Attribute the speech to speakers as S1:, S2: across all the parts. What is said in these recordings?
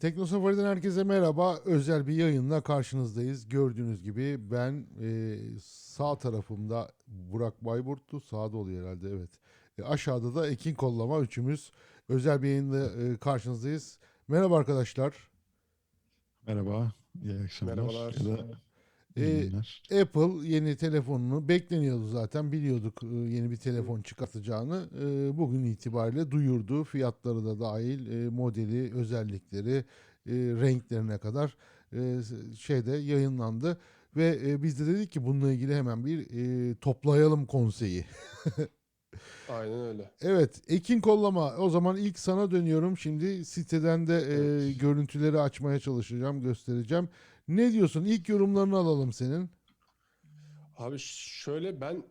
S1: Teknosafari'den herkese merhaba. Özel bir yayınla karşınızdayız. Gördüğünüz gibi ben e, sağ tarafımda Burak Bayburt'tu. Sağda oluyor herhalde evet. E, aşağıda da Ekin Kollama üçümüz özel bir yayınla e, karşınızdayız. Merhaba arkadaşlar.
S2: Merhaba, iyi akşamlar.
S3: Merhabalar.
S2: Ya da günler.
S1: Apple yeni telefonunu bekleniyordu zaten. Biliyorduk e, yeni bir telefon çıkartacağını. E, Bugün itibariyle duyurdu. Fiyatları da dahil, e, modeli, özellikleri, e, renklerine kadar e, şeyde yayınlandı. Ve e, biz de dedik ki bununla ilgili hemen bir e, toplayalım konseyi.
S3: Aynen öyle.
S1: Evet, Ekin Kollama. O zaman ilk sana dönüyorum. Şimdi siteden de e,
S3: Evet.
S1: görüntüleri açmaya çalışacağım, göstereceğim. Ne diyorsun? İlk yorumlarını alalım senin.
S3: Abi şöyle ben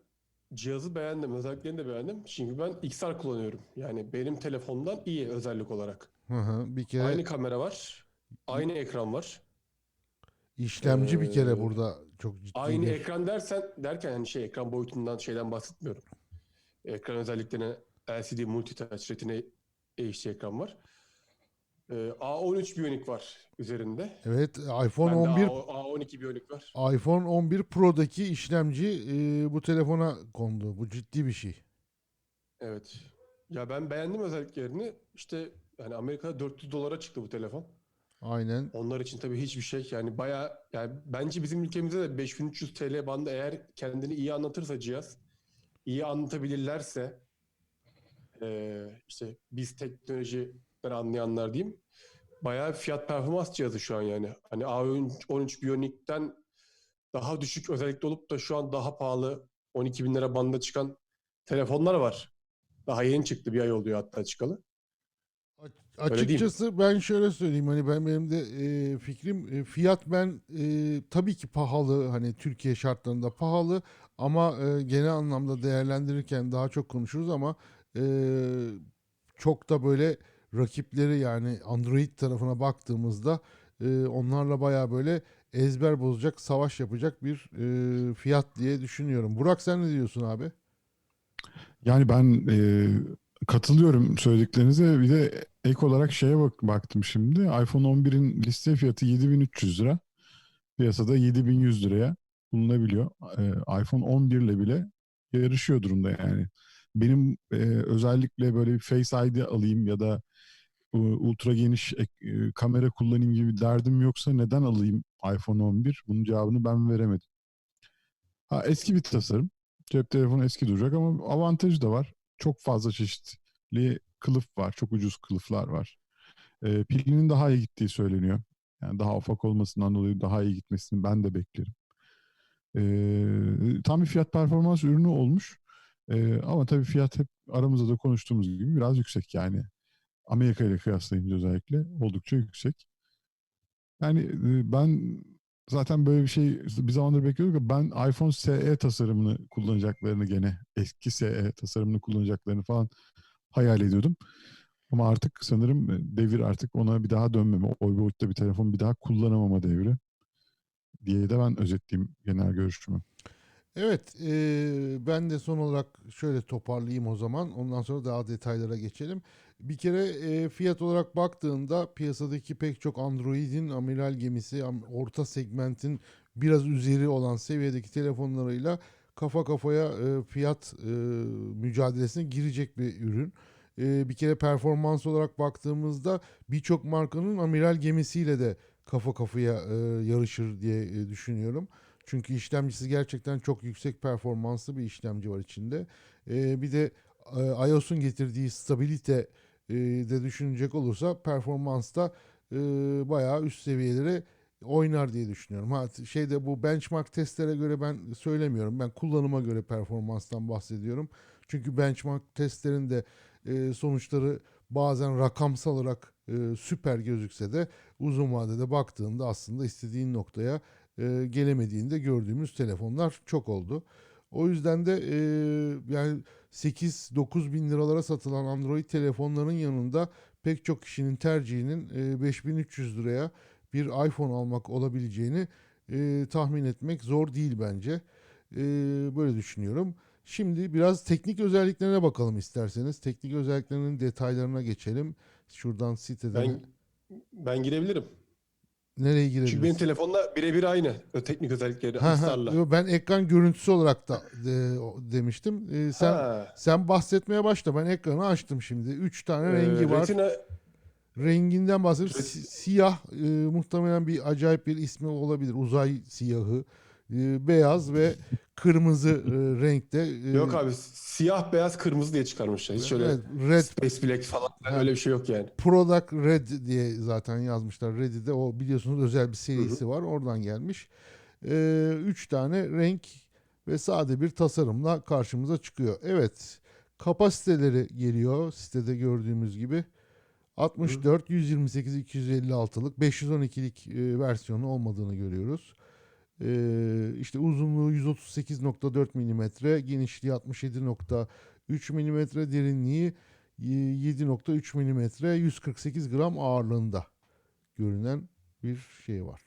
S3: cihazı beğendim, özelliklerini de beğendim. Çünkü ben XR kullanıyorum. Yani benim telefondan iyi özellik olarak.
S1: Hı hı. Bir kere
S3: Aynı kamera var, aynı ekran var.
S1: işlemci bir kere
S3: Ee,
S1: burada çok ciddi
S3: Aynı
S1: bir-
S3: ekran dersen derken hani şey ekran boyutundan şeyden bahsetmiyorum. Ekran özelliklerine LCD Multitouch Retina HD ekran var. Ee, A13 Bionic var üzerinde.
S1: Evet, iPhone
S3: Bende
S1: 11
S3: A- A12 Bionic var.
S1: iPhone 11 Pro'daki işlemci e, bu telefona kondu. Bu ciddi bir şey.
S3: Evet. Ya ben beğendim özelliklerini. İşte yani Amerika'da 400 dolara çıktı bu telefon.
S1: Aynen.
S3: Onlar için tabii hiçbir şey yani bayağı yani bence bizim ülkemizde de 5300 TL bandı eğer kendini iyi anlatırsa cihaz, iyi anlatabilirlerse eee, işte biz teknolojiden anlayanlar diyeyim. Bayağı fiyat performans cihazı şu an yani. Hani A13 Bionic'ten daha düşük özellikle olup da şu an daha pahalı 12 bin lira bandında çıkan telefonlar var. Daha yeni çıktı bir ay oluyor hatta çıkalı.
S1: A-? Açıkçası ben şöyle söyleyeyim hani ben benim de e, fikrim e, fiyat ben e, tabii ki pahalı hani Türkiye şartlarında pahalı ama e, genel anlamda değerlendirirken daha çok konuşuruz ama e, çok da böyle rakipleri yani Android tarafına baktığımızda e, onlarla baya böyle ezber bozacak savaş yapacak bir e, fiyat diye düşünüyorum. Burak sen ne diyorsun abi?
S2: Yani ben e, katılıyorum söylediklerinize. Bir de ek olarak şeye bak baktım şimdi. iPhone 11'in liste fiyatı 7300 lira. Piyasada 7100 liraya bulunabiliyor. E, iPhone 11 ile bile yarışıyor durumda yani. Benim e, özellikle böyle bir Face ID alayım ya da e, ultra geniş e, kamera kullanayım gibi derdim yoksa neden alayım iPhone 11? Bunun cevabını ben veremedim. Ha, eski bir tasarım. Cep telefonu eski duracak ama avantajı da var. Çok fazla çeşitli kılıf var. Çok ucuz kılıflar var. Ee, pilinin daha iyi gittiği söyleniyor. Yani daha ufak olmasından dolayı daha iyi gitmesini ben de beklerim. Ee, tam bir fiyat performans ürünü olmuş. Ee, ama tabii fiyat hep aramızda da konuştuğumuz gibi biraz yüksek yani. Amerika ile kıyaslayınca özellikle oldukça yüksek. Yani e, ben zaten böyle bir şey bir zamandır bekliyorduk ben iPhone SE tasarımını kullanacaklarını gene eski SE tasarımını kullanacaklarını falan hayal ediyordum. Ama artık sanırım e, devir artık ona bir daha dönmeme, o boyutta bir telefon bir daha kullanamama devri diye de ben özetleyeyim genel görüşümü.
S1: Evet, eee, ben de son olarak şöyle toparlayayım o zaman. Ondan sonra daha detaylara geçelim. Bir kere eee, fiyat olarak baktığında piyasadaki pek çok Android'in amiral gemisi, orta segmentin biraz üzeri olan seviyedeki telefonlarıyla kafa kafaya eee, fiyat eee, mücadelesine girecek bir ürün. Eee, bir kere performans olarak baktığımızda birçok markanın amiral gemisiyle de kafa kafaya eee, yarışır diye eee, düşünüyorum. Çünkü işlemcisi gerçekten çok yüksek performanslı bir işlemci var içinde. Ee, bir de e, iOS'un getirdiği stabilite e, de düşünecek olursa performansta e, bayağı üst seviyelere oynar diye düşünüyorum. Ha şeyde bu benchmark testlere göre ben söylemiyorum. Ben kullanıma göre performanstan bahsediyorum. Çünkü benchmark testlerin de e, sonuçları bazen rakamsal olarak e, süper gözükse de uzun vadede baktığında aslında istediğin noktaya e, gelemediğinde gördüğümüz telefonlar çok oldu. O yüzden de e, yani 8-9 bin liralara satılan Android telefonların yanında pek çok kişinin tercihinin e, 5300 liraya bir iPhone almak olabileceğini e, tahmin etmek zor değil bence. E, böyle düşünüyorum. Şimdi biraz teknik özelliklerine bakalım isterseniz. Teknik özelliklerinin detaylarına geçelim. Şuradan siteden.
S3: Ben Ben girebilirim.
S1: Nereye girebiliriz?
S3: Çünkü benim telefonla birebir aynı o teknik özellikleri
S1: Ha, ha, yo, ben ekran görüntüsü olarak da e, o- demiştim. E, sen
S3: Ha,
S1: sen bahsetmeye başla. Ben ekranı açtım şimdi. Üç tane
S3: e,
S1: rengi var.
S3: Retina
S1: Renginden bahsedeyim.
S3: Ret-
S1: Si- siyah e, muhtemelen bir acayip bir ismi olabilir. Uzay siyahı. E, beyaz ve kırmızı e, renkte. E,
S3: yok abi siyah beyaz kırmızı diye çıkarmışlar. Hiç şöyle
S1: evet, Red
S3: Space Black falan
S1: Ha.
S3: öyle bir şey yok yani.
S1: Product Red diye zaten yazmışlar. Red'i de o biliyorsunuz özel bir serisi var. Oradan gelmiş. Üç tane renk ve sade bir tasarımla karşımıza çıkıyor. Evet. Kapasiteleri geliyor sitede gördüğümüz gibi. 64, 128, 256'lık, 512'lik e, versiyonu olmadığını görüyoruz. Ee, işte uzunluğu 138.4 mm, genişliği 67.3 mm, derinliği 7.3 mm 148 gram ağırlığında görünen bir şey var.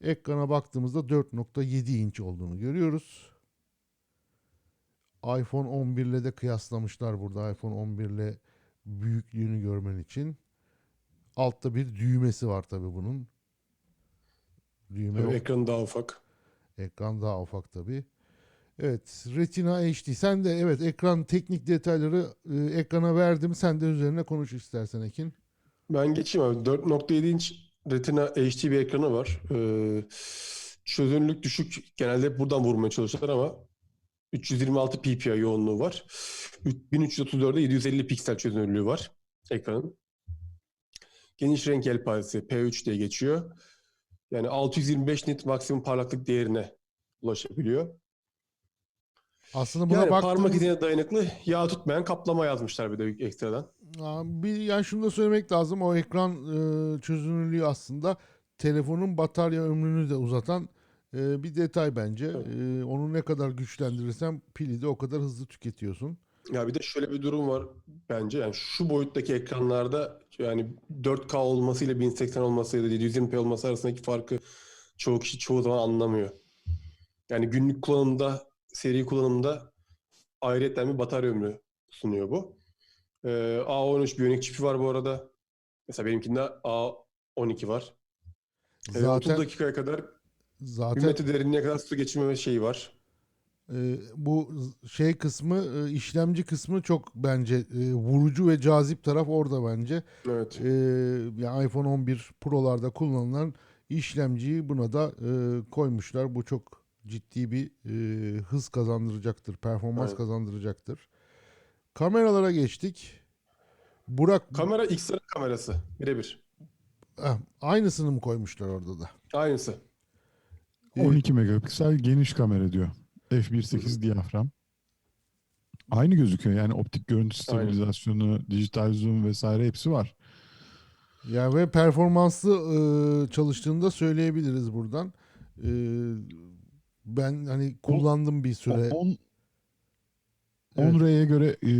S1: Ekrana baktığımızda 4.7 inç olduğunu görüyoruz. iPhone 11 ile de kıyaslamışlar burada iPhone 11 ile büyüklüğünü görmen için. Altta bir düğmesi var tabi bunun. Düğme
S3: Tabii ekranı daha ufak.
S1: Ekran daha ufak tabi. Evet, Retina HD. Sen de evet ekran teknik detayları e, ekrana verdim. Sen de üzerine konuş istersen Ekin.
S3: Ben geçeyim abi. 4.7 inç Retina HD bir ekranı var. Ee, çözünürlük düşük. Genelde buradan vurmaya çalışıyorlar ama 326 ppi yoğunluğu var. 1334'de 750 piksel çözünürlüğü var ekranın. Geniş renk yelpazesi P3 diye geçiyor. Yani 625 nit maksimum parlaklık değerine ulaşabiliyor.
S1: Aslında buna
S3: Yani
S1: baktığımız
S3: parmak izine dayanıklı, yağ tutmayan kaplama yazmışlar bir de ekstradan.
S1: Bir yani şunu da söylemek lazım. O ekran e, çözünürlüğü aslında telefonun batarya ömrünü de uzatan e, bir detay bence. E, onu ne kadar güçlendirirsen pili de o kadar hızlı tüketiyorsun.
S3: Ya bir de şöyle bir durum var bence. Yani şu boyuttaki ekranlarda yani 4K olması ile 1080 olması ya da 720p olması arasındaki farkı çoğu kişi çoğu zaman anlamıyor. Yani günlük kullanımda, seri kullanımda ayrıyetten bir batarya ömrü sunuyor bu. Ee, A13 Bionic çipi var bu arada. Mesela benimkinde A12 var. Ee, 30
S1: Zaten
S3: dakikaya kadar 1
S1: zaten
S3: metre derinliğe kadar su geçirmeme şeyi var.
S1: E, bu şey kısmı e, işlemci kısmı çok bence e, vurucu ve cazip taraf orada bence.
S3: Evet.
S1: Ee, yani iPhone 11 Pro'larda kullanılan işlemciyi buna da e, koymuşlar. Bu çok ciddi bir e, hız kazandıracaktır, performans
S3: Aynen.
S1: kazandıracaktır. Kameralara geçtik. Burak
S3: Kamera XLR kamerası. Birebir.
S1: Ah, aynısını mı koymuşlar orada da?
S3: Aynısı.
S1: Ee,
S2: 12 megapiksel geniş kamera diyor. f1.8 diyafram. Aynı gözüküyor yani optik görüntü
S3: Aynen.
S2: stabilizasyonu, dijital zoom vesaire hepsi var.
S1: Yani ve performanslı e, çalıştığını da söyleyebiliriz buradan. E, ben hani kullandım bir süre.
S2: 10
S1: Evet.
S2: 10R'ye göre e,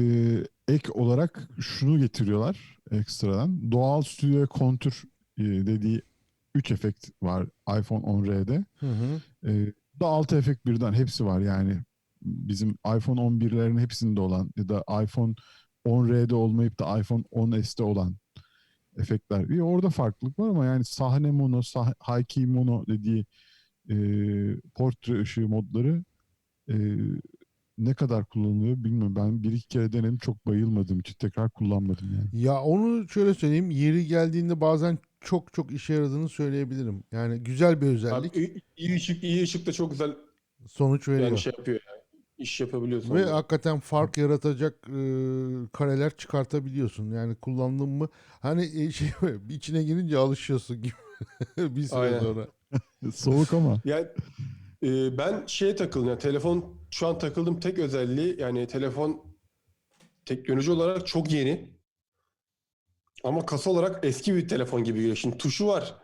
S2: ek olarak şunu getiriyorlar ekstradan. Doğal stüdyo kontür e, dediği 3 efekt var iPhone 10R'de.
S1: Hı hı.
S2: E, da 6 efekt birden hepsi var yani. Bizim iPhone 11'lerin hepsinde olan ya da iPhone 10R'de olmayıp da iPhone 10S'te olan efektler. Bir orada farklılık var ama yani sahne mono, sah high key mono dediği e, portre ışığı modları e, ne kadar kullanılıyor bilmiyorum. Ben bir iki kere denedim çok bayılmadığım için tekrar kullanmadım yani.
S1: Ya onu şöyle söyleyeyim. Yeri geldiğinde bazen çok çok işe yaradığını söyleyebilirim. Yani güzel bir özellik.
S3: Abi, iyi, iyi ışık, iyi ışık da çok güzel
S1: sonuç veriyor.
S3: yani şey yapıyor yani. İş yapabiliyorsun.
S1: Ve hakikaten fark yaratacak e, kareler çıkartabiliyorsun. Yani kullandın mı hani e, şey içine girince alışıyorsun gibi bir süre
S3: Aynen.
S1: sonra.
S2: Soğuk ama.
S3: Yani e, ben şeye takıldım. Yani telefon şu an takıldığım tek özelliği yani telefon teknoloji olarak çok yeni. Ama kasa olarak eski bir telefon gibi geliyor. Şimdi tuşu var.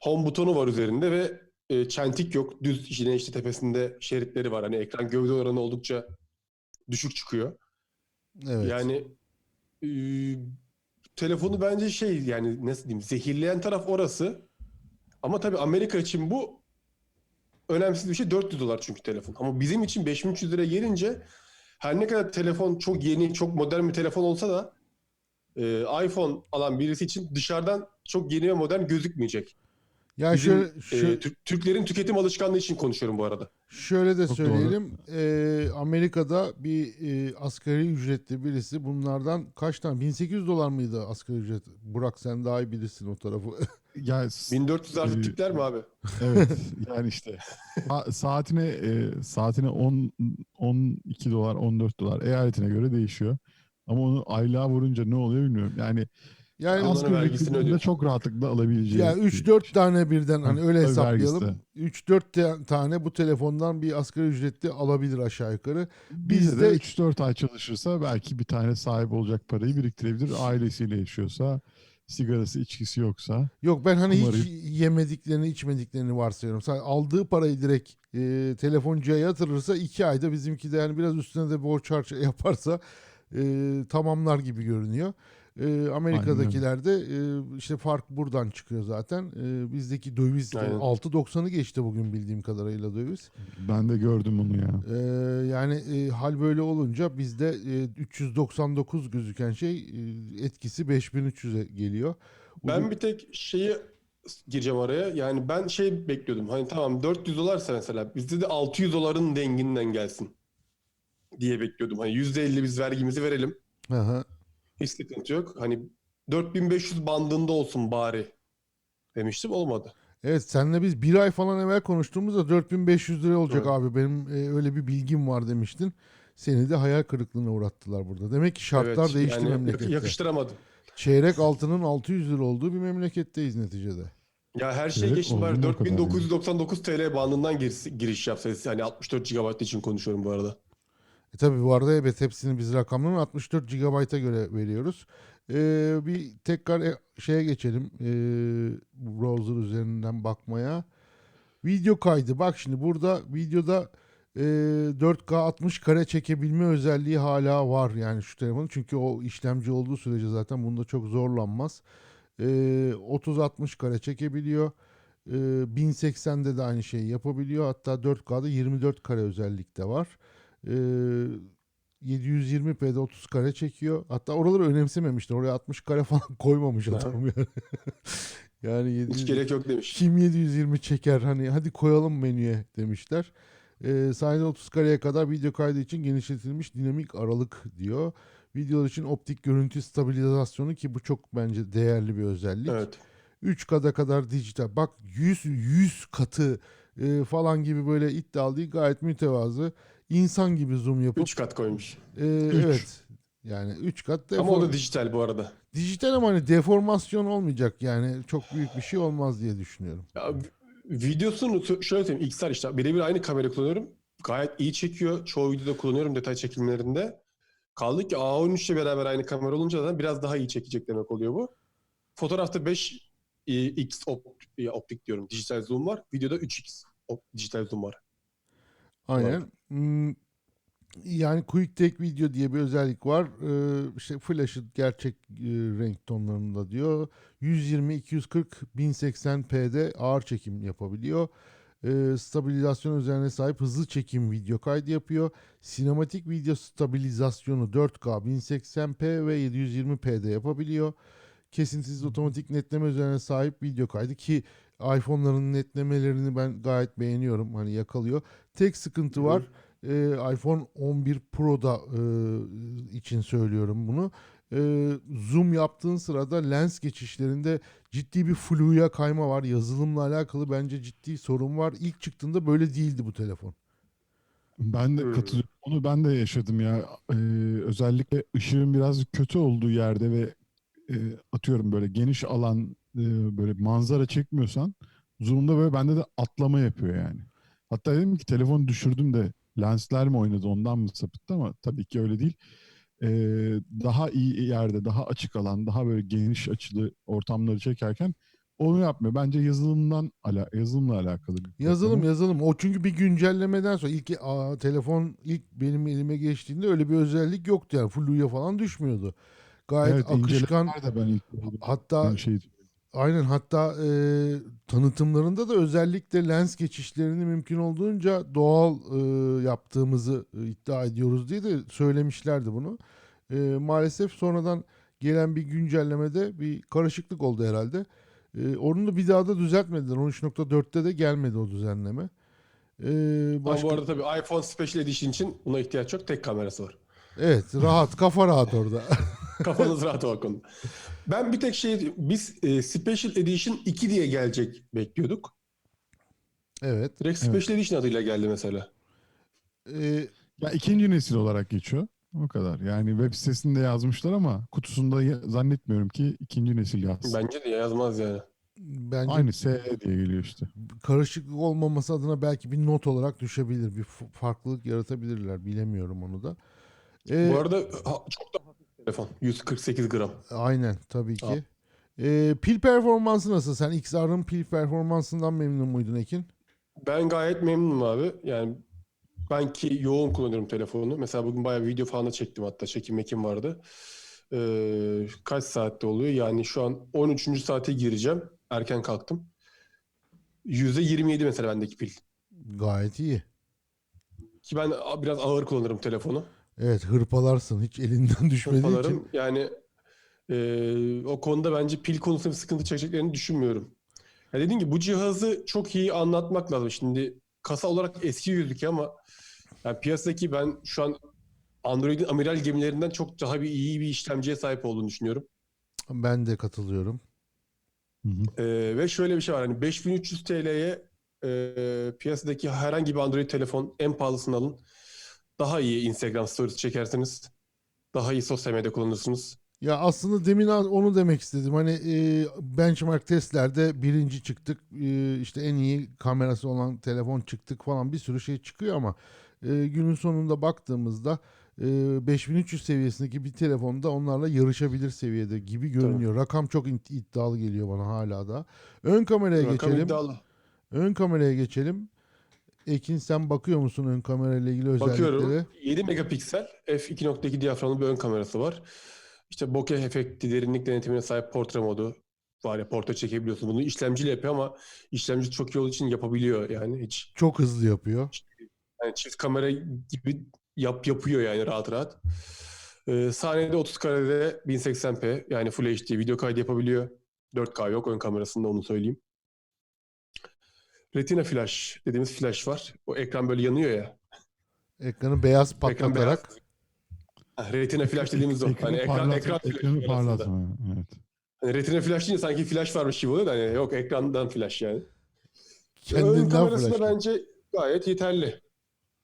S3: Home butonu var üzerinde ve e, çentik yok. Düz yine işte tepesinde şeritleri var. Hani ekran gövde oranı oldukça düşük çıkıyor.
S1: Evet.
S3: Yani e, telefonu bence şey yani nasıl diyeyim zehirleyen taraf orası. Ama tabii Amerika için bu önemsiz bir şey 400 dolar çünkü telefon. Ama bizim için 5300 lira gelince her ne kadar telefon çok yeni, çok modern bir telefon olsa da e, iPhone alan birisi için dışarıdan çok yeni ve modern gözükmeyecek.
S1: Ya
S3: Bizim,
S1: şöyle,
S3: e,
S1: şö-
S3: Türk- Türklerin tüketim alışkanlığı için konuşuyorum bu arada.
S1: şöyle de
S2: Çok doğru.
S1: söyleyelim. Ee, Amerika'da bir e, asgari ücretli birisi bunlardan kaç tane? 1800 dolar mıydı asgari ücret? Burak sen daha iyi bilirsin o tarafı.
S2: Ya s-
S3: 1400 artı
S2: Ee,
S3: tipler mi abi?
S2: evet yani işte saatine e, saatine 10 12 dolar 14 dolar eyaletine göre değişiyor. Ama onu aylığa vurunca ne oluyor bilmiyorum. Yani
S1: Yani
S2: asgari
S3: vergisini
S2: ücretinde
S3: ödüyorsun.
S2: çok rahatlıkla alabileceği.
S1: ya
S2: bir
S1: 3-4
S2: şey.
S1: tane birden hani
S2: Ha,
S1: öyle
S2: tabii
S1: hesaplayalım.
S2: vergisi
S1: 3-4 te- tane bu telefondan bir asgari ücretli alabilir aşağı yukarı.
S2: Bizde
S1: Bizde-
S2: de 3-4 ay çalışırsa belki bir tane sahip olacak parayı biriktirebilir. Ailesiyle yaşıyorsa, sigarası, içkisi yoksa.
S1: Yok ben hani hiç
S2: Umarım.
S1: yemediklerini içmediklerini varsayıyorum. Aldığı parayı direkt e, telefoncuya yatırırsa iki ayda bizimki de yani biraz üstüne de borç harcı yaparsa e, tamamlar gibi görünüyor. E, Amerika'dakilerde e, işte fark buradan çıkıyor zaten. E, bizdeki döviz
S3: Aynen.
S1: 6.90'ı geçti bugün bildiğim kadarıyla döviz.
S2: Ben de gördüm onu ya.
S1: E, yani e, hal böyle olunca bizde e, 399 gözüken şey e, etkisi 5300'e geliyor.
S3: Ben bir tek şeyi gireceğim araya. Yani ben şey bekliyordum. Hani tamam 400 dolarsa mesela bizde de 600 doların denginden gelsin diye bekliyordum. Hani %50 biz vergimizi verelim.
S1: Hı hı.
S3: Hiç sıkıntı yok. Hani 4500 bandında olsun bari demiştim. Olmadı.
S1: Evet senle biz bir ay falan evvel konuştuğumuzda 4500 lira olacak
S3: Evet.
S1: abi benim e, öyle bir bilgim var demiştin. Seni de hayal kırıklığına uğrattılar burada. Demek ki şartlar
S3: Evet,
S1: değişti
S3: yani
S1: memlekette.
S3: yakıştıramadım.
S1: Çeyrek altının 600 lira olduğu bir memleketteyiz neticede.
S3: Ya her şey
S2: Evet,
S3: geçti bari
S2: oldu mu o kadar yani?
S3: 4999 TL bandından giriş, giriş yapsaydı. Hani 64 GB için konuşuyorum bu arada.
S1: E tabi bu arada evet hepsini biz rakamlarını 64 GB'a göre veriyoruz. Ee, bir tekrar e- şeye geçelim. Ee, browser üzerinden bakmaya. Video kaydı. Bak şimdi burada videoda e, 4K 60 kare çekebilme özelliği hala var yani şu telefonun. Çünkü o işlemci olduğu sürece zaten bunda çok zorlanmaz. Ee, 30-60 kare çekebiliyor. Ee, 1080'de de aynı şeyi yapabiliyor. Hatta 4K'da 24 kare özellik de var. Ee, 720p'de 30 kare çekiyor. Hatta oraları önemsememişler. Oraya 60 kare falan koymamış adam yani. yani 700
S3: Hiç gerek yok demiş.
S1: kim 720 çeker hani hadi koyalım menüye demişler. Ee, sayede 30 kareye kadar video kaydı için genişletilmiş dinamik aralık diyor. Videolar için optik görüntü stabilizasyonu ki bu çok bence değerli bir özellik.
S3: Evet.
S1: 3 kata kadar dijital. Bak 100 100 katı e, falan gibi böyle iddialı değil gayet mütevazı. İnsan gibi zoom yapıp
S3: 3 kat koymuş.
S1: e, evet yani 3 kat
S3: Ama
S1: defor-
S3: o da dijital bu arada.
S1: dijital ama hani deformasyon olmayacak yani çok büyük bir şey olmaz diye düşünüyorum.
S3: Ya, vi- videosunu şöyle söyleyeyim. XR işte birebir aynı kamera kullanıyorum. Gayet iyi çekiyor. Çoğu videoda kullanıyorum detay çekimlerinde. Kaldı ki A13 ile beraber aynı kamera olunca zaten biraz daha iyi çekecek demek oluyor bu. Fotoğrafta 5 e, x ya, optik diyorum. Dijital zoom var. Videoda 3x op- dijital zoom var.
S1: Aynen. Hmm, Yani Quick Take Video diye bir özellik var. Ee, işte flash'ı gerçek e, renk tonlarında diyor. 120, 240, 1080p'de ağır çekim yapabiliyor. Ee, stabilizasyon özelliğine sahip hızlı çekim video kaydı yapıyor. Sinematik video stabilizasyonu 4K, 1080p ve 720p'de yapabiliyor. Kesintisiz otomatik netleme özelliğine sahip video kaydı ki iPhone'ların netlemelerini ben gayet beğeniyorum. Hani yakalıyor. Tek sıkıntı
S3: Hı hı.
S1: Ee, iPhone 11 Pro'da e, için söylüyorum bunu. Ee, zoom yaptığın sırada lens geçişlerinde ciddi bir fluya kayma var. Yazılımla alakalı bence ciddi sorun var. İlk çıktığında böyle değildi bu telefon.
S2: Ben de
S3: Hmm.
S2: katılıyorum. Onu ben de yaşadım ya. Ee, özellikle ışığın biraz kötü olduğu yerde ve e, atıyorum böyle geniş alan e, böyle manzara çekmiyorsan zoom'da böyle bende de atlama yapıyor yani. Hatta dedim ki telefonu düşürdüm de lensler mi oynadı ondan mı sapıttı ama tabii ki öyle değil. Ee, daha iyi yerde, daha açık alan, daha böyle geniş açılı ortamları çekerken onu yapmıyor. Bence yazılımdan ala yazılımla alakalı bir
S1: Yazılım
S2: problem.
S1: yazılım. O çünkü bir güncellemeden sonra ilk aa, telefon ilk benim elime geçtiğinde öyle bir özellik yoktu yani. Fluya falan düşmüyordu. Gayet
S2: Evet,
S1: akışkan.
S2: de ben ilk.
S1: Hatta
S2: şey
S1: Aynen hatta e, tanıtımlarında da özellikle lens geçişlerini mümkün olduğunca doğal e, yaptığımızı e, iddia ediyoruz diye de söylemişlerdi bunu. E, maalesef sonradan gelen bir güncellemede bir karışıklık oldu herhalde. Ee, onu da bir daha da düzeltmediler. 13.4'te de gelmedi o düzenleme.
S3: Ama
S1: başka...
S3: bu arada tabii iPhone Special Edition için buna ihtiyaç yok. Tek kamerası var.
S1: Evet rahat kafa rahat orada.
S3: Kafanız rahat o konuda. Ben bir tek şey, biz e, Special Edition 2 diye gelecek bekliyorduk.
S1: evet.
S3: Direkt
S2: Evet.
S3: Special Edition adıyla geldi mesela.
S1: Ee,
S2: Ya ikinci nesil olarak geçiyor. O kadar. Yani web sitesinde yazmışlar ama kutusunda ya- zannetmiyorum ki ikinci nesil yazsın.
S3: Bence de yazmaz yani.
S1: bence
S2: Aynı SE diye geliyor işte.
S1: karışıklık olmaması adına belki bir not olarak düşebilir. Bir f- farklılık yaratabilirler. Bilemiyorum onu da. Ee,
S3: Bu arada ha, çok da telefon. 148 gram.
S1: Aynen tabii ki.
S3: Al.
S1: Ee, pil performansı nasıl? Sen XR'ın pil performansından memnun muydun Ekin?
S3: Ben gayet memnunum abi. Yani ben ki yoğun kullanıyorum telefonu. Mesela bugün bayağı video falan da çektim hatta. Çekim mekim vardı. Ee, kaç saatte oluyor? Yani şu an 13. saate gireceğim. Erken kalktım. %27 mesela bendeki pil.
S1: Gayet iyi.
S3: Ki ben biraz ağır kullanırım telefonu.
S1: Evet hırpalarsın. Hiç elinden düşmediği için.
S3: Kafalarım. Yani e, o konuda bence pil konusunda bir sıkıntı çekeceklerini düşünmüyorum. Ya dediğim gibi bu cihazı çok iyi anlatmak lazım. Şimdi kasa olarak eski gözüküyor ama yani piyasadaki ben şu an Android'in amiral gemilerinden çok daha bir iyi bir işlemciye sahip olduğunu düşünüyorum.
S1: Ben de katılıyorum.
S2: Hı hı.
S3: E, ve şöyle bir şey var. Hani 5300 TL'ye e, piyasadaki herhangi bir Android telefon en pahalısını alın. Daha iyi Instagram stories çekersiniz. Daha iyi sosyal medya kullanırsınız.
S1: Ya aslında demin onu demek istedim. Hani e, benchmark testlerde birinci çıktık. E, işte en iyi kamerası olan telefon çıktık falan bir sürü şey çıkıyor ama e, günün sonunda baktığımızda e, 5300 seviyesindeki bir telefonda onlarla yarışabilir seviyede gibi görünüyor. Rakam çok id- iddialı geliyor bana hala da. Ön kameraya
S3: Rakam
S1: geçelim.
S3: iddialı.
S1: Ön kameraya geçelim. Ekin sen bakıyor musun ön kamerayla ilgili özelliklere?
S3: Bakıyorum. 7 megapiksel f2.2 diyaframlı bir ön kamerası var. İşte bokeh efekti, derinlik denetimine sahip portre modu var ya portre çekebiliyorsun. Bunu işlemciyle yapıyor ama işlemci çok iyi olduğu için yapabiliyor yani hiç.
S1: Çok hızlı yapıyor.
S3: Yani çift kamera gibi yap yapıyor yani rahat rahat. Ee, saniyede 30 karede 1080p yani Full HD video kaydı yapabiliyor. 4K yok ön kamerasında onu söyleyeyim. Retina flash dediğimiz flash var. O ekran böyle yanıyor ya.
S1: Ekranı beyaz
S3: Ekran
S1: patlatarak.
S3: beyaz. Retina flash dediğimiz o.
S2: Ekranı
S3: Hani ekran, ekran
S2: ekranı parlatma. Evet.
S3: Hani retina flash deyince sanki flash varmış gibi oluyor da hani yok ekrandan flash yani. Ön
S1: Kendinden
S3: kamerası da bence gayet yeterli.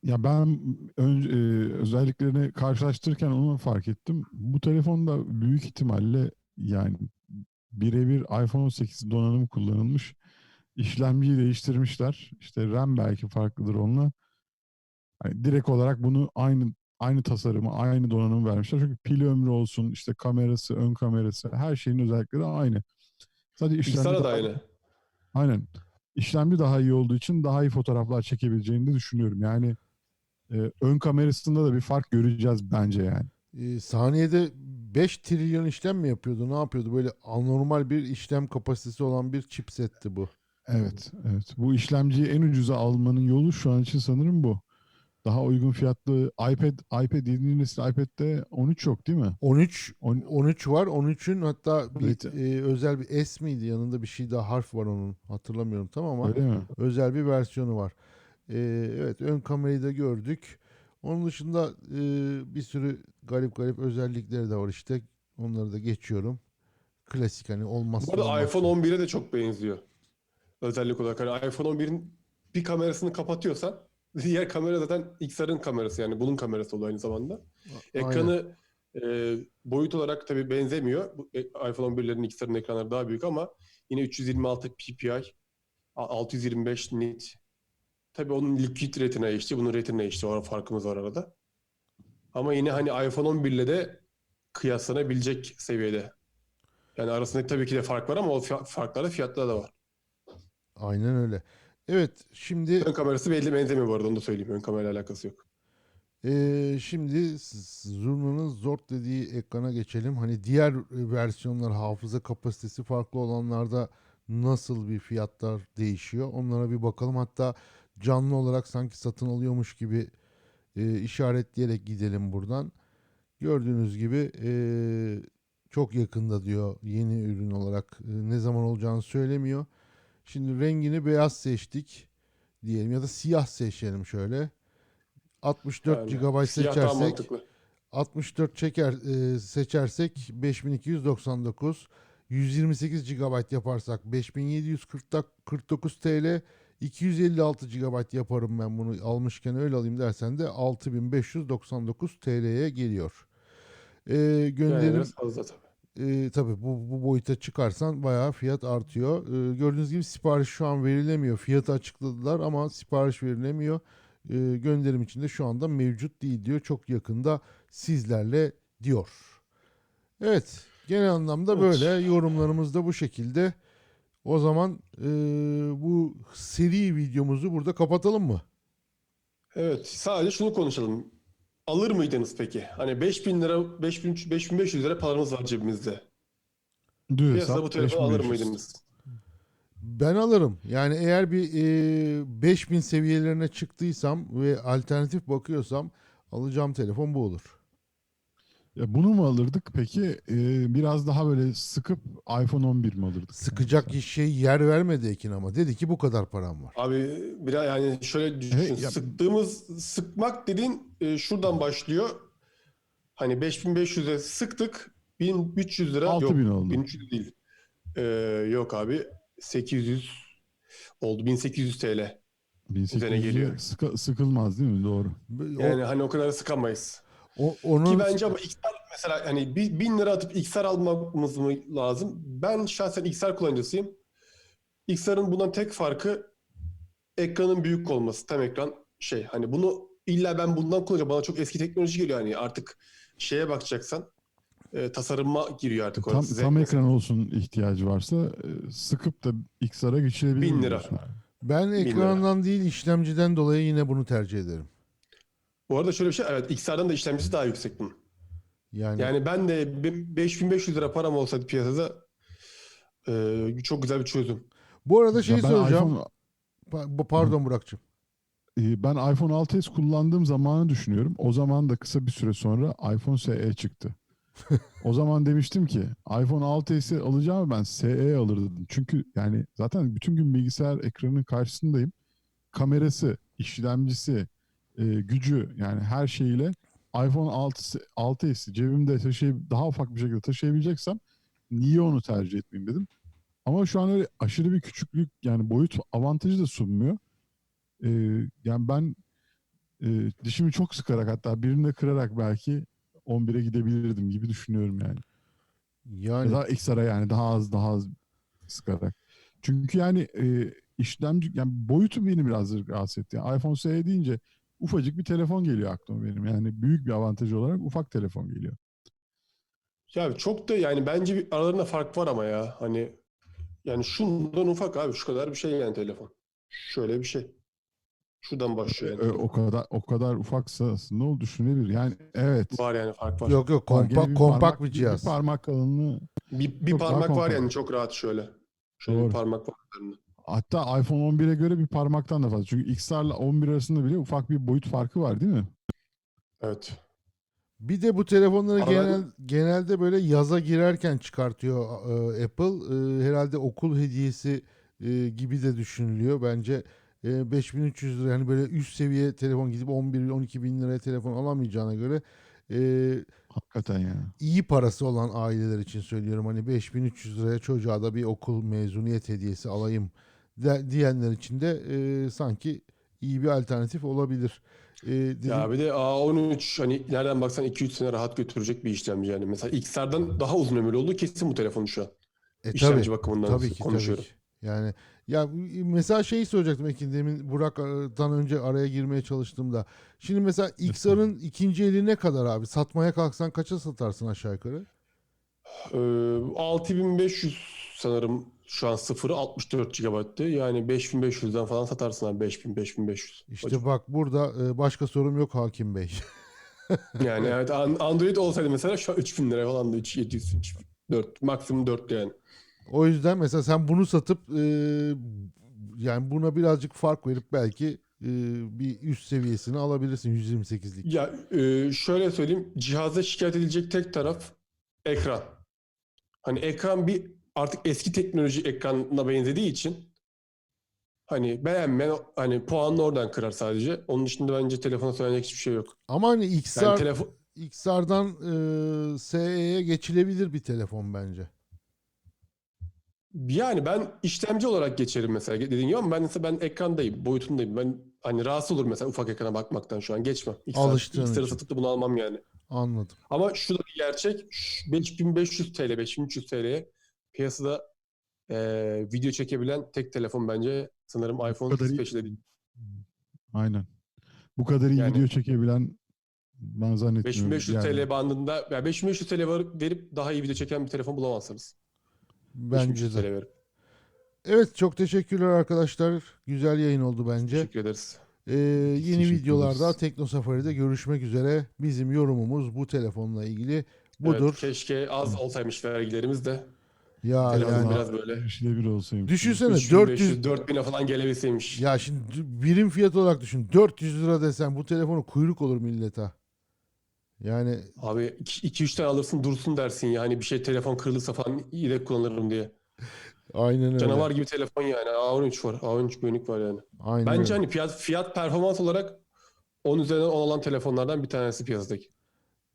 S2: Ya ben ön, e, özelliklerini karşılaştırırken onu fark ettim. Bu telefonda büyük ihtimalle yani birebir iPhone 8 donanım kullanılmış. İşlemciyi değiştirmişler. İşte RAM belki farklıdır onunla. Hani direkt olarak bunu aynı aynı tasarımı, aynı donanımı vermişler. Çünkü pil ömrü olsun, işte kamerası, ön kamerası, her şeyin özellikleri aynı. Sadece işlemci
S3: Pixar'a da
S2: daha-
S3: aynı.
S2: Aynen. İşlemci daha iyi olduğu için daha iyi fotoğraflar çekebileceğini de düşünüyorum. Yani e, ön kamerasında da bir fark göreceğiz bence yani.
S1: Ee, saniyede 5 trilyon işlem mi yapıyordu? Ne yapıyordu? Böyle anormal bir işlem kapasitesi olan bir chipsetti bu.
S2: Evet, evet. Bu işlemciyi en ucuza almanın yolu şu an için sanırım bu. Daha uygun fiyatlı iPad, iPad 7. nesil iPad'de 13 yok değil mi?
S1: 13
S2: On-
S1: 13 var. 13'ün hatta bir
S2: Evet.
S1: e, özel bir S miydi? Yanında bir şey daha harf var onun. Hatırlamıyorum tam ama
S2: Öyle mi?
S1: özel bir versiyonu var. Ee, evet ön kamerayı da gördük. Onun dışında e, bir sürü garip garip özellikleri de var işte. Onları da geçiyorum. Klasik hani olmazsa
S3: Bu arada
S1: olmaz.
S3: iPhone 11'e de çok benziyor. Özellik olarak hani iPhone 11'in bir kamerasını kapatıyorsan diğer kamera zaten XR'ın kamerası yani bunun kamerası oluyor aynı zamanda.
S1: Aynen.
S3: Ekranı e, boyut olarak tabii benzemiyor. Bu, e, iPhone 11'lerin XR'ın ekranları daha büyük ama yine 326 ppi, a- 625 nit. Tabii onun Liquid Retina HD, bunun Retina HD. O farkımız var arada. Ama yine hani iPhone 11 ile de kıyaslanabilecek seviyede. Yani arasında tabii ki de fark var ama o farklarda fiyatlar da var.
S1: Aynen öyle. Evet şimdi
S3: Ön kamerası belli benzemiyor bu arada onu da söyleyeyim. Ön kamerayla alakası yok.
S1: Ee, şimdi Zurna'nın Zort dediği ekrana geçelim. Hani diğer e, versiyonlar hafıza kapasitesi farklı olanlarda nasıl bir fiyatlar değişiyor? Onlara bir bakalım. Hatta canlı olarak sanki satın alıyormuş gibi e, işaretleyerek gidelim buradan. Gördüğünüz gibi e, Çok yakında diyor yeni ürün olarak. E, ne zaman olacağını söylemiyor. Şimdi rengini beyaz seçtik diyelim ya da siyah seçelim şöyle. 64
S3: Yani
S1: GB
S3: siyah
S1: seçersek
S3: mantıklı.
S1: 64 çeker e, seçersek 5299 128 GB yaparsak 5749 TL 256 GB yaparım ben bunu almışken öyle alayım dersen de 6599 TL'ye geliyor. E,
S3: Yani
S1: gönderim
S3: biraz fazla tabii.
S1: E, tabii bu, bu boyuta çıkarsan bayağı fiyat artıyor. E, gördüğünüz gibi sipariş şu an verilemiyor. Fiyatı açıkladılar ama sipariş verilemiyor. E, gönderim içinde şu anda mevcut değil diyor. Çok yakında sizlerle diyor. Evet genel anlamda böyle yorumlarımız da bu şekilde. O zaman e, bu seri videomuzu burada kapatalım mı?
S3: Evet, sadece şunu konuşalım. Alır mıydınız peki? Hani 5000 lira, 5000, 5500 lira paramız var cebimizde.
S2: Düz
S3: Piyasada bu telefonu alır
S2: 5500.
S3: mıydınız?
S1: Ben alırım. Yani eğer bir e, 5000 seviyelerine çıktıysam ve alternatif bakıyorsam alacağım telefon bu olur.
S2: Ya bunu mu alırdık peki? Ee, biraz daha böyle sıkıp iPhone 11 mi alırdık?
S1: Sıkacak şey yer vermedi Ekin ama. Dedi ki bu kadar param var.
S3: Abi biraz yani şöyle düşün.
S2: Evet, ya-
S3: Sıktığımız sıkmak dediğin e, şuradan başlıyor. Hani 5500'e sıktık. 1300 lira
S2: 6000
S3: yok.
S2: oldu.
S3: 1300 değil. Ee, yok abi. 800 oldu. 1800 TL.
S2: 1800'e
S3: geliyor.
S2: sıkı- sıkılmaz değil mi? Doğru.
S1: O,
S3: Yani hani o kadar sıkamayız.
S1: O- onun
S3: Ki bence ama XR mesela hani bir, 1000 lira atıp XR almamız mı lazım? Ben şahsen XR kullanıcısıyım. XR'ın bundan tek farkı ekranın büyük olması. Tam ekran şey hani bunu illa ben bundan kullanacağım. Bana çok eski teknoloji geliyor hani artık şeye bakacaksan e, tasarıma giriyor artık
S2: Tam,
S3: orası.
S2: tam ekran olsun ihtiyacı varsa e, sıkıp da XR'a geçirebilir
S3: 1000
S2: mi
S3: lira.
S2: diyorsun?
S1: ben ekrandan değil işlemciden dolayı yine bunu tercih ederim.
S3: Bu arada şöyle bir şey evet XR'dan da işlemcisi daha yüksek bunun.
S1: Yani,
S3: Yani ben de be- 5500 lira param olsaydı piyasada e, çok güzel bir çözüm.
S1: bu arada şey
S2: ben
S1: soracağım.
S2: iPhone,
S1: pardon Burak'cığım.
S2: ben iPhone 6s kullandığım zamanı düşünüyorum. O zaman da kısa bir süre sonra iPhone SE çıktı. o zaman demiştim ki iPhone 6s'i alacağım ben SE alırdım. Çünkü yani zaten bütün gün bilgisayar ekranının karşısındayım. Kamerası, işlemcisi, e, gücü yani her şeyiyle iPhone 6, 6s cebimde taşıyıp daha ufak bir şekilde taşıyabileceksem niye onu tercih etmeyeyim dedim. Ama şu an öyle aşırı bir küçüklük yani boyut avantajı da sunmuyor. Ee, yani ben e, dişimi çok sıkarak hatta birini de kırarak belki 11'e gidebilirdim gibi düşünüyorum yani.
S1: Yani
S2: Ya da XR'a yani daha az daha az sıkarak. Çünkü yani e, işlemci yani boyutu beni biraz rahatsız etti. Yani iPhone SE deyince ufacık bir telefon geliyor aklıma benim. Yani büyük bir avantajı olarak ufak telefon geliyor.
S3: Ya çok da yani bence bir aralarında fark var ama ya. Hani yani şundan ufak abi şu kadar bir şey yani telefon. Şöyle bir şey. Şuradan başlıyor
S2: E,
S3: yani.
S2: o kadar o kadar ufaksa aslında o düşünebilir. Yani evet.
S3: Var yani fark var.
S1: yok yok
S2: Var,
S1: kompak,
S2: bir
S1: kompakt
S2: parmak-
S1: bir cihaz.
S2: Bir parmak kalınlığı.
S3: Bir, bir parmak var yani çok rahat şöyle. Şöyle
S2: Doğru.
S3: bir parmak var. üzerinde.
S2: Hatta iPhone 11'e göre bir parmaktan da fazla. Çünkü XR ile 11 arasında bile ufak bir boyut farkı var değil mi?
S3: Evet.
S1: Bir de bu telefonları genel genelde böyle yaza girerken çıkartıyor e, Apple. E, herhalde okul hediyesi e, gibi de düşünülüyor. Bence e, 5300 lira yani böyle üst seviye telefon gidip 11-12 bin liraya telefon alamayacağına göre e,
S2: Hakikaten ya.
S1: iyi parası olan aileler için söylüyorum. Hani 5300 liraya çocuğa da bir okul mezuniyet hediyesi alayım de, diyenler için de e, sanki iyi bir alternatif olabilir. E, dedim-
S3: Ya bir de A13 hani nereden baksan 2-3 sene rahat götürecek bir işlemci yani. Mesela XR'dan daha uzun ömürlü olduğu kesin bu telefon şu an.
S1: E,
S3: İşlemci
S1: tabii,
S3: bakımından
S1: tabii ki,
S3: konuşuyorum.
S1: tabii ki. Yani ya mesela şeyi soracaktım Ekin demin Burak'tan önce araya girmeye çalıştığımda. Şimdi mesela XR'ın ikinci eli ne kadar abi? Satmaya kalksan kaça satarsın aşağı yukarı?
S3: Ee, 6500 sanırım şu an sıfırı 64 GB'tı. Yani 5500'den falan satarsın abi 5000 5500.
S1: İşte bak burada e, başka sorum yok Hakim Bey.
S3: Yani evet An- Android olsaydı mesela şu an 3000 lira falan da 3700 4 maksimum 4 yani.
S1: O yüzden mesela sen bunu satıp e, yani buna birazcık fark verip belki e, bir üst seviyesini alabilirsin 128'lik.
S3: Ya e, şöyle söyleyeyim cihazda şikayet edilecek tek taraf ekran. Hani ekran bir artık eski teknoloji ekranına benzediği için hani beğenmeyen hani puanını oradan kırar sadece. Onun dışında bence telefona söylenecek hiçbir şey yok.
S1: Ama hani
S3: Yani
S1: XR,
S3: telefon
S1: XR'dan e, SE'ye geçilebilir bir telefon bence.
S3: yani ben işlemci olarak geçerim mesela dediğin gibi ama ben mesela ben ekrandayım, boyutundayım. Ben hani rahatsız olur mesela ufak ekrana bakmaktan şu an geçmem.
S1: Alıştığın için.
S3: satıp da bunu almam yani.
S1: Anladım.
S3: Ama şu da bir gerçek. şu 5500 TL, 5300 TL'ye piyasada eee, video çekebilen tek telefon bence sanırım iPhone
S2: iyi.
S3: Special Edition.
S2: Aynen. Bu kadar iyi
S3: Yani-
S2: video çekebilen ben zannetmiyorum.
S3: 5500
S2: Yani
S3: TL bandında, yani 5500 TL verip daha iyi video çeken bir telefon bulamazsınız. 5500
S1: Bence de.
S3: TL verip.
S1: Evet çok teşekkürler arkadaşlar. Güzel yayın oldu bence.
S3: Teşekkür ederiz.
S1: Ee, yeni
S2: Teşekkür
S1: videolarda. Tekno Safari'de görüşmek üzere. Bizim yorumumuz bu telefonla ilgili budur.
S3: Evet, keşke az olsaymış vergilerimiz de
S1: ya
S3: telefon
S1: yani
S3: biraz böyle
S2: Üçte bir olsaymış.
S1: düşünsene
S3: 3500
S1: 400
S3: 4000'e falan gelebilseymiş.
S1: ya şimdi birim fiyat olarak düşün. 400 lira desen bu telefonu kuyruk olur millete. Yani
S3: Abi 2-3 tane alırsın dursun dersin ya. Hani bir şey telefon kırılırsa falan yedek kullanırım diye.
S1: Aynen öyle.
S3: Canavar gibi telefon yani. A13 var. A13 Bionic var yani.
S1: Aynen
S3: Bence
S1: öyle.
S3: hani fiyat, fiyat performans olarak 10 üzerinden 10 olan telefonlardan bir tanesi piyasadaki.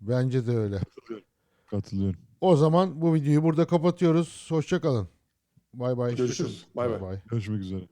S1: Bence de öyle.
S2: Katılıyorum.
S1: O zaman bu videoyu burada kapatıyoruz. Hoşça kalın. Bay bay.
S3: Görüşürüz. Bay bay.
S1: bay.
S2: Görüşmek üzere.